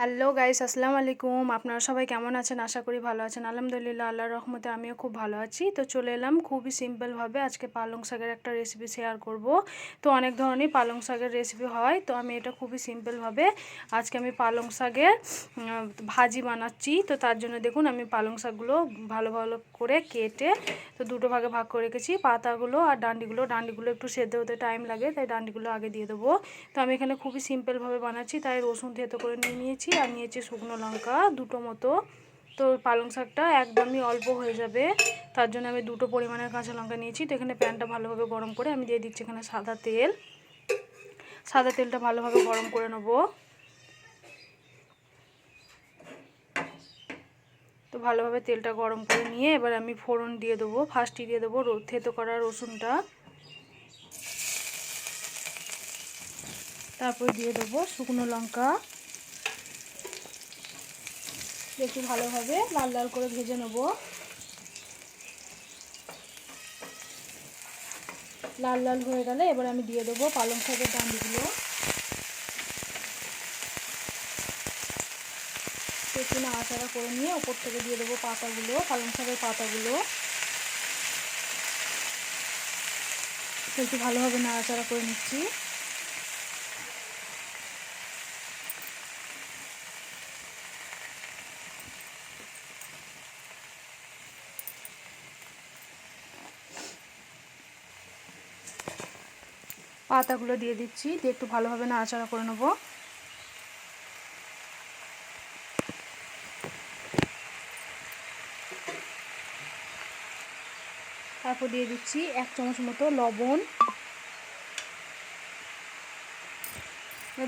Hello guys আসসালামু আলাইকুম। আপনারা সবাই কেমন আছেন? আশা করি ভালো আছেন। আলহামদুলিল্লাহ, আল্লাহর রহমতে আমিও খুব ভালো আছি। তো চলে এলাম খুবই সিম্পলভাবে আজকে পালং শাকের একটা রেসিপি শেয়ার করব। তো অনেক ধরনের পালং শাকের রেসিপি হয়। তো আমি এটা খুবই সিম্পলভাবে আজকে আমি পালং শাকের ভাজি বানাচ্ছি। তো তার জন্য দেখুন, আমি পালং শাকগুলো ভালো ভালো করে কেটে, তো দুটো ভাগে ভাগ করে রেখেছি। পাতাগুলো আর ডান্ডিগুলো। ডান্ডিগুলো একটু সেদ্ধ হতে টাইম লাগে, তাই ডান্ডিগুলো আগে দিয়ে দেবো। তো আমি এখানে খুবই সিম্পলভাবে বানাচ্ছি। তাই রসুন থেতো করে নিয়ে নিয়েছি। আর নিয়েছি শুকনো লঙ্কা, দুটো মতো। তো পালং শাকটা একদমই অল্প হয়ে যাবে। তার জন্য আমি দুটো পরিমাণের কাঁচা লঙ্কা নিয়েছি। তো এখানে প্যানটা ভালোভাবে গরম করে আমি দিয়ে দিচ্ছি এখানে সাদা তেল। সাদা তেলটা ভালোভাবে গরম করে নেব। তো ভালোভাবে তেলটা গরম করে নিয়ে এবার আমি ফোড়ন দিয়ে দেবো। ফার্স্টই দিয়ে দেবো থেতো করা রসুনটা। তারপর দিয়ে দেবো শুকনো লঙ্কা। একটু ভালোভাবে লাল লাল করে ভেজে নেব। লাল লাল হয়ে গেলে এবার আমি দিয়ে দেবো পালং শাকের ডান্ডিগুলো একটু নাড়াচাড়া করে নিয়ে ওপর থেকে দিয়ে দেবো পাতাগুলো, পালং শাকের পাতাগুলো। একটু ভালোভাবে নাড়াচাড়া করে নিচ্ছি। পাতাগুলো দিয়ে দিচ্ছি, দিয়ে একটু ভালোভাবে নাড়াচাড়া করে নেব। তারপর দিয়ে দিচ্ছি এক চামচ মতো লবণ।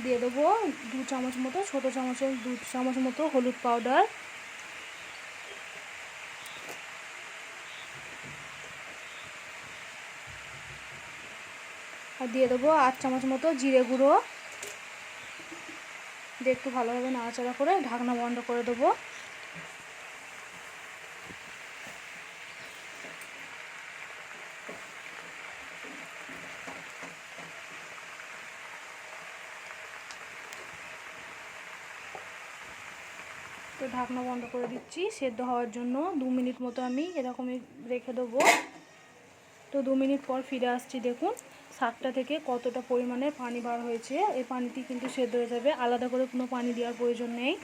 দিয়ে দেবো দু চামচ মতো, ছোটো চামচের দু চামচ মতো হলুদ পাউডার। আর দিয়ে দেবো আট চামচ মতো জিরে গুঁড়ো। দিয়ে একটু ভালোভাবে নাড়াচাড়া করে ঢাকনা বন্ধ করে দেবো। তো ঢাকনা বন্ধ করে দিচ্ছি, সেদ্ধ হওয়ার জন্য দু মিনিট মতো আমি এরকমই রেখে দেবো। তো দু মিনিট পর ফিরে আসছি, দেখুন। শাকটা থেকে কতটা পরিমাণে পানি বার হয়েছে, এই পানিটি কিন্তু সেদ্ধ হয়ে যাবে। আলাদা করে কোনো পানি দেওয়ার প্রয়োজন নেই।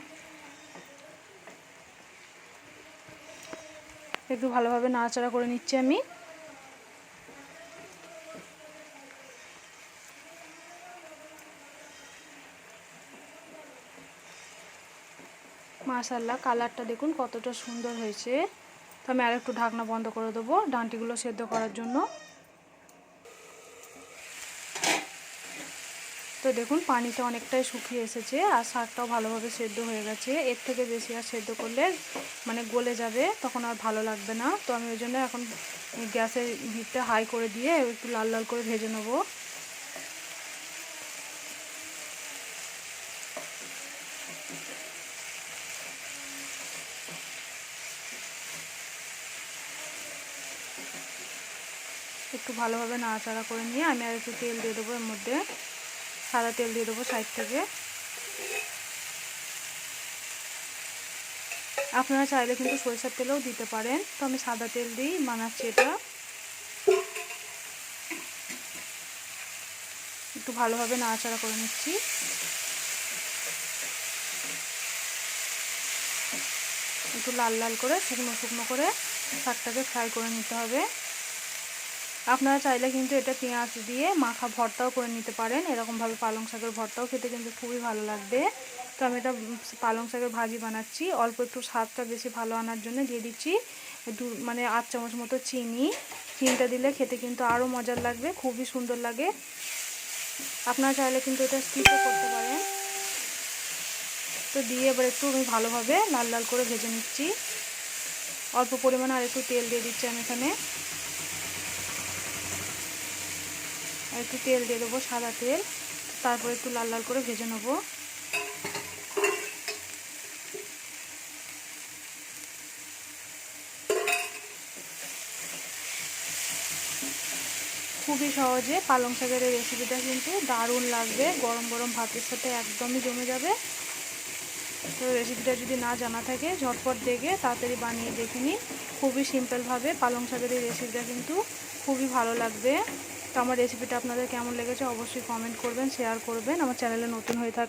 একটু ভালোভাবে নাড়াচাড়া করে নিচ্ছি আমি। মাশাল্লাহ কালারটা দেখুন কতটা সুন্দর হয়েছে। তো আমি আর একটু ঢাকনা বন্ধ করে দেবো, ডান্টিগুলো সেদ্ধ করার জন্য। তো দেখুন পানিটা অনেকটাই শুকিয়ে এসেছে আর শাকটাও ভালোভাবে সেদ্ধ হয়ে গেছে। এর থেকে বেশি আর সেদ্ধ করলে মানে গলে যাবে, তখন আর ভালো লাগবে না। তো আমি ওই জন্য এখন গ্যাসের হিটটা হাই করে দিয়ে একটু লাল লাল করে ভেজে নেব। একটু ভালোভাবে নাড়াচাড়া করে নিয়ে আমি আর একটু তেল দিয়ে দেবো এর মধ্যে। সাদা তেল দিয়ে দেবো সাইড থেকে। আপনারা চাইলে কিন্তু সরিষার তেলও দিতে পারেন। তো আমি সাদা তেল দিই বানাচ্ছি এটা। একটু ভালোভাবে নাড়াচাড়া করে নিচ্ছি। একটু লাল লাল করে, শুকনো শুকনো করে শাকটাকে ফ্রাই করে নিতে হবে। আপনারা চাইলে কিন্তু এটা পেঁয়াজ দিয়ে মাখা ভর্তাও করে নিতে পারেন। এরকমভাবে পালং শাকের ভর্তাও খেতে কিন্তু খুবই ভালো লাগবে। তো আমি এটা পালং শাকের ভাজি বানাচ্ছি। অল্প একটু স্বাদটা বেশি ভালো আনার জন্য দিয়ে দিচ্ছি। দু মানে আট চামচ মতো চিনি। চিনিটা দিলে খেতে কিন্তু আরও মজার লাগবে, খুবই সুন্দর লাগে। আপনারা চাইলে কিন্তু এটা স্কিপও করতে পারেন। তো দিয়ে এবার একটু আমি ভালোভাবে লাল লাল করে ভেজে নিচ্ছি। অল্প পরিমাণে আর একটু তেল দিয়ে দিচ্ছি আমি এখানে আর একটু তেল দিয়ে দেবো, সাদা তেল। তারপর একটু লাল লাল করে ভেজে নেব। খুবই সহজে পালং শাকের এই রেসিপিটা কিন্তু দারুণ লাগবে। গরম গরম ভাতের সাথে একদমই জমে যাবে। তো রেসিপিটা যদি না জানা থাকে, ঝটপট দেখে তাড়াতাড়ি বানিয়ে দেখে নিন। খুবই সিম্পলভাবে পালং শাকের এই রেসিপিটা কিন্তু খুবই ভালো লাগবে। তো আমার রেসিপিটা আপনাদের কেমন লেগেছে অবশ্যই কমেন্ট করবেন শেয়ার করবেন, আমার চ্যানেলে নতুন হয়ে থাক